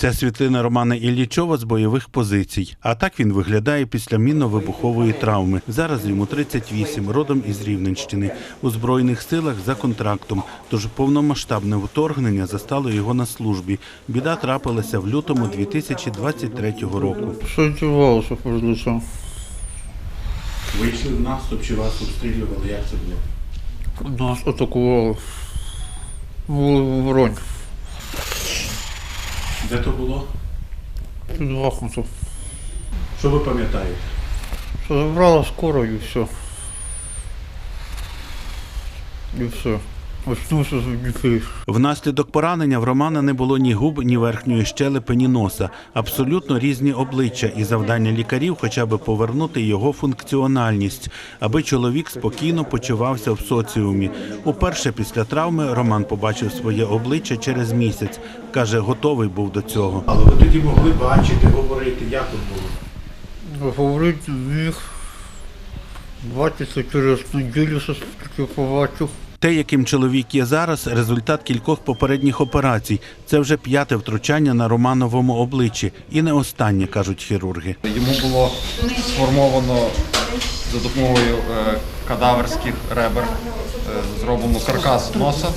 Це світлина Романа Іллічова з бойових позицій. А так він виглядає після мінно-вибухової травми. Зараз йому 38, родом із Рівненщини. У збройних силах за контрактом. Тож повномасштабне вторгнення застало його на службі. Біда трапилася в лютому 2023 року. Що що прилучав? Вийшли в наступ чи вас обстрілювали? Як це було? Нас атакували. Були в Воронь. Де то було? Під Бахмутом. Що ви пам'ятаєте? Що забрала скоро і все. І все. Дітей. Внаслідок поранення в Романа не було ні губ, ні верхньої щелепи, ні носа. Абсолютно різні обличчя і завдання лікарів хоча б повернути його функціональність, аби чоловік спокійно почувався в соціумі. Уперше після травми Роман побачив своє обличчя через місяць. Каже, готовий був до цього. Але ви тоді могли бачити, говорити, як тут було. Говорить міг. Бачиться через неділю, що таки побачив. Те, яким чоловік є зараз, результат кількох попередніх операцій. Це вже п'яте втручання на Романовому обличчі, і не останнє, кажуть хірурги. Йому було сформовано за допомогою е, кадаверських ребер, е, зроблено каркас носа,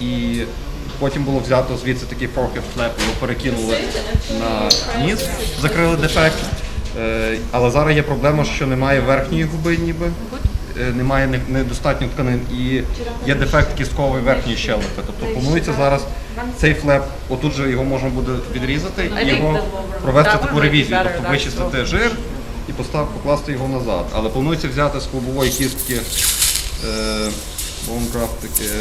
і потім було взято звідси такий forehead flap, його перекинули на ніс, закрили дефект. Е, Але зараз є проблема, що немає верхньої губи, ніби немає недостатньо тканин і є дефект кісткової верхньої щелепи. Тобто планується зараз цей флеп, отут же його можна буде відрізати і його провести таку ревізію, тобто вичистити жир і постав, покласти його назад. Але планується взяти з клубової кістки е, е,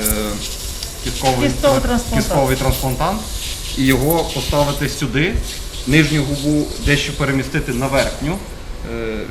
кістковий, Кістковий трансплантант. і його поставити сюди, нижню губу дещо перемістити на верхню, е,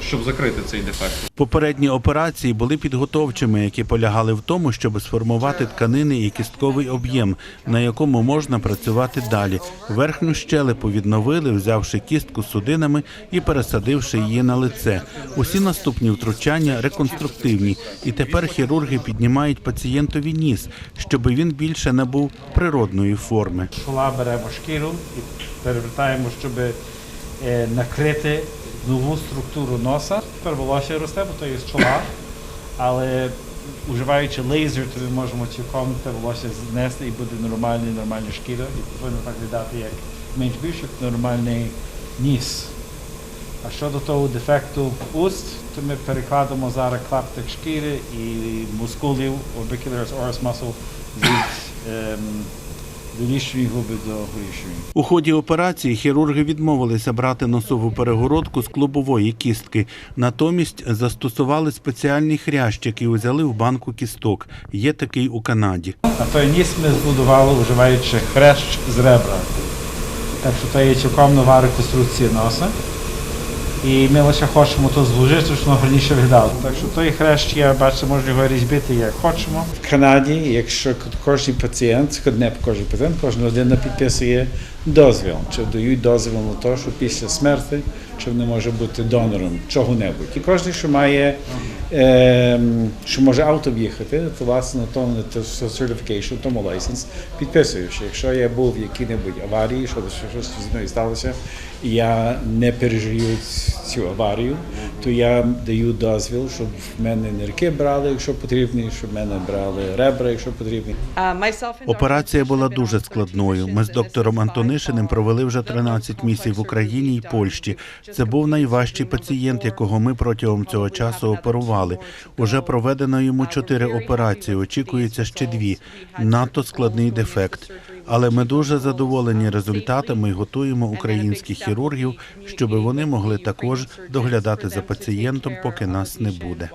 щоб закрити цей дефект. Попередні операції були підготовчими, які полягали в тому, щоб сформувати тканини і кістковий об'єм, на якому можна працювати далі. Верхню щелепу відновили, взявши кістку з судинами і пересадивши її на лице. Усі наступні втручання реконструктивні, і тепер хірурги піднімають пацієнтові ніс, щоб він більше набув природної форми. Шола беремо шкіру і перевертаємо, щоб е, накрити нову структуру носа. Тепер волосся росте, бо то є з чола, але уживаючи лазер, то ми можемо цілком те волосся знести і буде нормальна, нормальна шкіра. І повинно так виглядати, як менш більш як нормальний ніс. А щодо того дефекту уст, то ми перекладемо зараз клаптик шкіри і мускулів orbicular oris muscle від ем, У ході операції хірурги відмовилися брати носову перегородку з клубової кістки. Натомість застосували спеціальний хрящ, який узяли в банку кісток. Є такий у Канаді. На той ніс ми збудували, вживаючи хрещ з ребра. Так що це є цілком нова реконструкція носа. І ми лише хочемо то зложити, щоб воно гарніше виглядало. Так що той хрещ, я бачу, можна його різьбити як хочемо. В Канаді, якщо кожен пацієнт, не кожен пацієнт, кожна людина підписує дозвіл, чи дають дозвіл на те, що після смерті чи не може бути донором чого-небудь. І кожен, що має, що може авто в'їхати, то власне то certification, тому лайсенс, підписує, що якщо я був в якій-небудь аварії, що щось зі мною сталося, і я не пережию цю аварію, то я даю дозвіл, щоб в мене нирки брали, якщо потрібні, щоб в мене брали ребра, якщо потрібні. Операція була дуже складною. Ми з доктором Антонишиним провели вже 13 місяців в Україні і Польщі. Це був найважчий пацієнт, якого ми протягом цього часу оперували. Уже проведено йому чотири операції. Очікується ще дві. Надто складний дефект. Але ми дуже задоволені результатами і готуємо українських хірургів, щоб вони могли також доглядати за пацієнтом, поки нас не буде.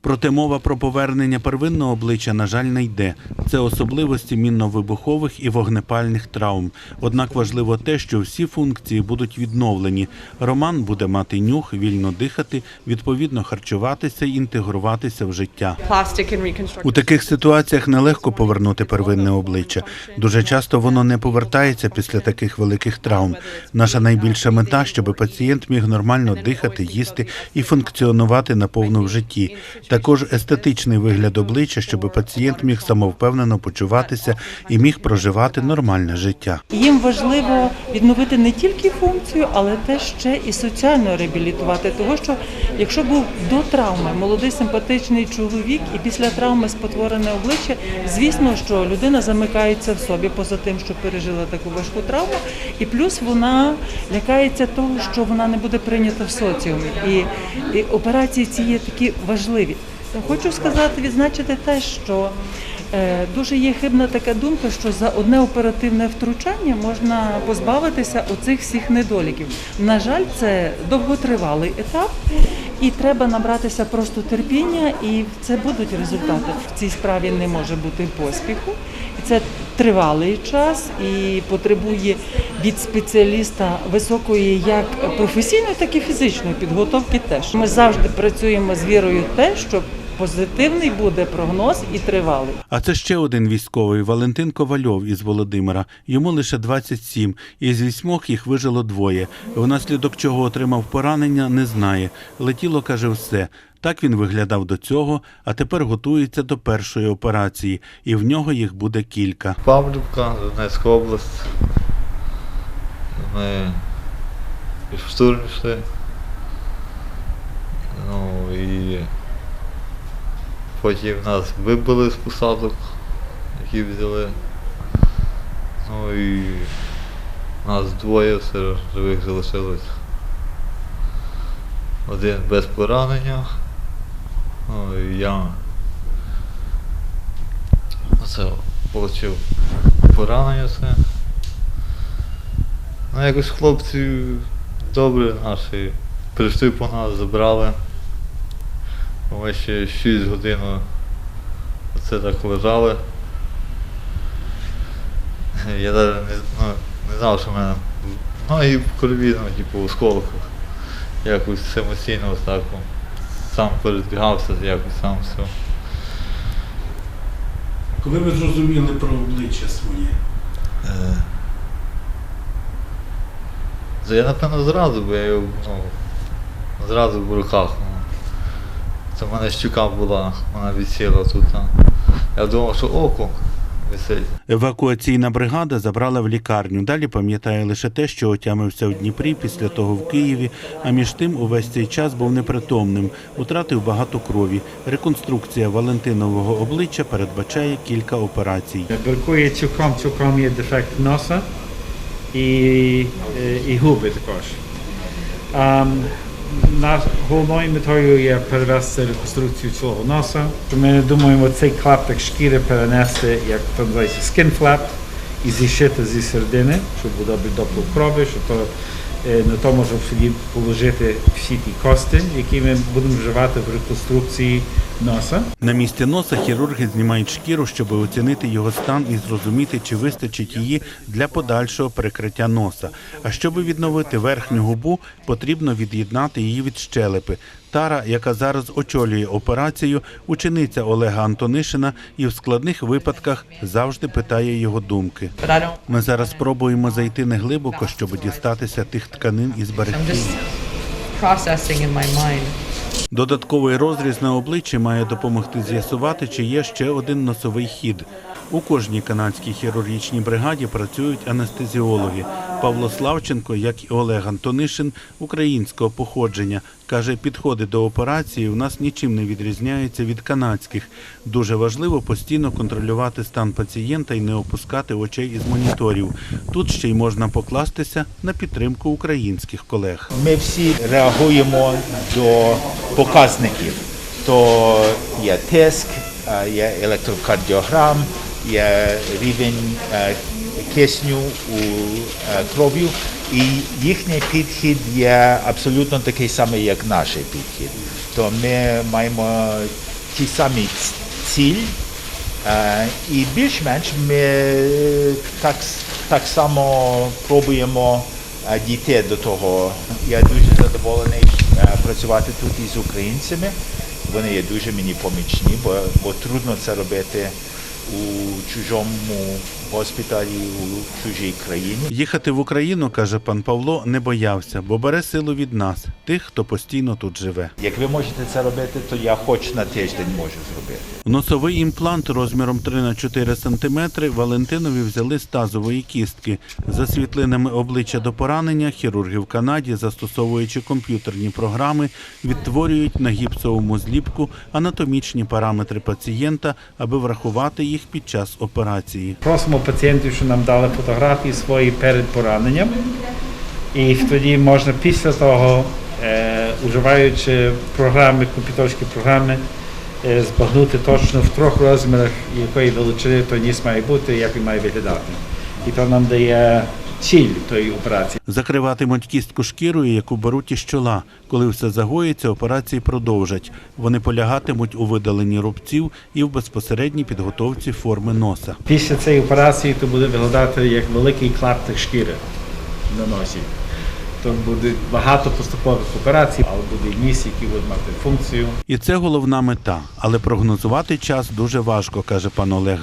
Проте мова про повернення первинного обличчя, на жаль, не йде. Це особливості мінно-вибухових і вогнепальних травм. Однак важливо те, що всі функції будуть відновлені. Роман буде мати нюх, вільно дихати, відповідно харчуватися і інтегруватися в життя. У таких ситуаціях нелегко повернути первинне обличчя. Дуже часто воно не повертається після таких великих травм. Наша найбільша мета, щоб пацієнт міг нормально дихати, їсти і функціонувати на наповну в житті. Також естетичний вигляд обличчя, щоб пацієнт міг самовпевнено почуватися і міг проживати нормальне життя. Їм важливо відновити не тільки функцію, але те ще і соціально реабілітувати. Того, що якщо був до травми молодий симпатичний чоловік, і після травми спотворене обличчя, звісно, що людина замикається в собі поза тим, що пережила таку важку травму, і плюс вона лякається того, що вона не буде прийнята в соціумі. І, і операції ці є такі важливі. Хочу сказати, відзначити те, що Дуже є хибна така думка, що за одне оперативне втручання можна позбавитися оцих всіх недоліків. На жаль, це довготривалий етап, і треба набратися просто терпіння, і це будуть результати. В цій справі не може бути поспіху. І це тривалий час і потребує від спеціаліста високої як професійної, так і фізичної підготовки. Теж ми завжди працюємо з вірою в те, що позитивний буде прогноз і тривалий. А це ще один військовий Валентин Ковальов із Володимира. Йому лише 27, і з вісьмох їх вижило двоє. Внаслідок чого отримав поранення, не знає. Летіло каже все. Так він виглядав до цього, а тепер готується до першої операції, і в нього їх буде кілька. Павлівка, Донецька область. Ми в штурм йшли. Ну і потім нас вибили з посадок, які взяли. Ну і нас двоє все живих залишилось. Один без поранення. Ну і я Оце отримав поранення це. Ну якось хлопці добре наші. Прийшли по нас, забрали. Ми ще 6 годин оце так лежали. Я навіть не, ну, не знав, що в мене. Ну і в крові, ну, типу, у сколках. Якось самостійно ось так. Сам передвігався, якось сам все. Коли ви зрозуміли про обличчя своє? Е, я напевно зразу, бо я його ну, зразу в руках. Це в мене щука була, вона висіла тут. Я думав, що око. Евакуаційна бригада забрала в лікарню. Далі пам'ятає лише те, що отямився у Дніпрі, після того в Києві. А між тим увесь цей час був непритомним, утратив багато крові. Реконструкція Валентинового обличчя передбачає кілька операцій. Бракує цілком, цілком є дефект носа і, е, і губи також. Наш головною метою є перевести реконструкцію цього носа. Ми думаємо цей клаптик шкіри перенести, як то називається skin flap, і зішити зі середини, щоб було доплу крові, щоб то, на то можна положити всі ті кости, які ми будемо вживати в реконструкції носа. На місці носа хірурги знімають шкіру, щоб оцінити його стан і зрозуміти, чи вистачить її для подальшого перекриття носа. А щоб відновити верхню губу, потрібно від'єднати її від щелепи. Тара, яка зараз очолює операцію, учениця Олега Антонишина і в складних випадках завжди питає його думки. Ми зараз спробуємо зайти неглибоко, щоб дістатися тих тканин із I'm Додатковий розріз на обличчі має допомогти з'ясувати, чи є ще один носовий хід. У кожній канадській хірургічній бригаді працюють анестезіологи. Павло Славченко, як і Олег Антонишин, українського походження, каже, підходи до операції у нас нічим не відрізняються від канадських. Дуже важливо постійно контролювати стан пацієнта і не опускати очей із моніторів. Тут ще й можна покластися на підтримку українських колег. Ми всі реагуємо до показників. То є тиск, є електрокардіограм, є рівень кисню у крові. І їхній підхід є абсолютно такий самий, як наш підхід. То ми маємо ті самі ціль, І більш-менш ми так, так само пробуємо дійти до того. Я дуже задоволений працювати тут із українцями. Вони є дуже мені помічні, бо, бо трудно це робити у чужому госпіталі, у чужій країні. Їхати в Україну, каже пан Павло, не боявся, бо бере силу від нас, тих, хто постійно тут живе. Як ви можете це робити, то я хоч на тиждень можу зробити. Носовий імплант розміром 3 на 4 см Валентинові взяли з тазової кістки. За світлинами обличчя до поранення хірурги в Канаді, застосовуючи комп'ютерні програми, відтворюють на гіпсовому зліпку анатомічні параметри пацієнта, аби врахувати їх під час операції. Просимо пацієнтів, що нам дали фотографії свої перед пораненням. І тоді можна після того, е, уживаючи програми, комп'ютерські програми, е, збагнути точно в трьох розмірах, якої величини то ніс має бути, як він має виглядати. І то нам дає ціль тої операції. Закриватимуть кістку шкірою, яку беруть із чола. Коли все загоїться, операції продовжать. Вони полягатимуть у видаленні рубців і в безпосередній підготовці форми носа. Після цієї операції то буде виглядати як великий клаптик шкіри на носі. То буде багато поступових операцій, але буде ніс, який буде мати функцію. І це головна мета. Але прогнозувати час дуже важко, каже пан Олег.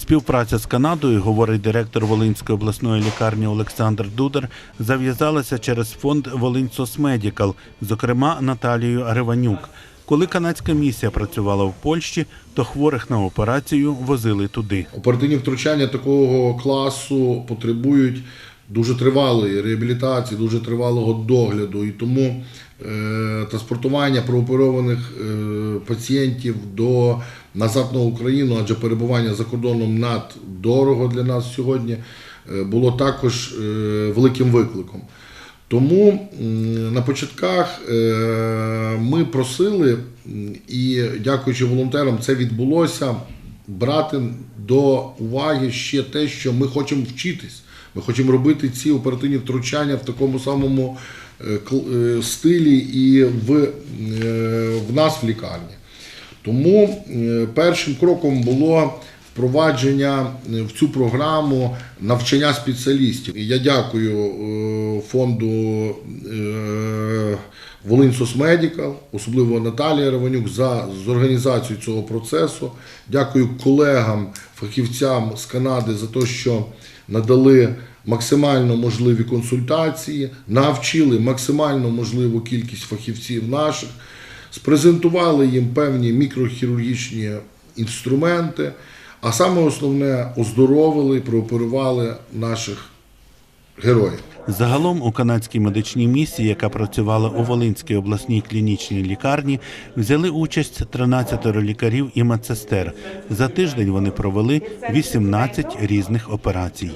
Співпраця з Канадою, говорить директор Волинської обласної лікарні Олександр Дудар, зав'язалася через фонд Волинь-Сосмедікал, зокрема Наталією Ариванюк. Коли канадська місія працювала в Польщі, то хворих на операцію возили туди. Оперативні втручання такого класу потребують дуже тривалої реабілітації, дуже тривалого догляду. І тому транспортування прооперованих е, пацієнтів до назад на Україну, адже перебування за кордоном наддорого для нас сьогодні, е, було також е, великим викликом. Тому на початках е, ми просили, і дякуючи волонтерам, це відбулося брати до уваги ще те, що ми хочемо вчитись. Ми хочемо робити ці оперативні втручання в такому самому е, е, стилі і в, е, в нас в лікарні. Тому е, першим кроком було впровадження е, в цю програму навчання спеціалістів. Я дякую е, фонду е, Волинь Сосмедікал, особливо Наталії Раванюк, за організацію цього процесу. Дякую колегам, фахівцям з Канади за те, що надали максимально можливі консультації, навчили максимально можливу кількість фахівців наших, спрезентували їм певні мікрохірургічні інструменти, а саме основне оздоровили, прооперували наших героїв. Загалом у канадській медичній місії, яка працювала у Волинській обласній клінічній лікарні, взяли участь 13 лікарів і медсестер. За тиждень вони провели 18 різних операцій.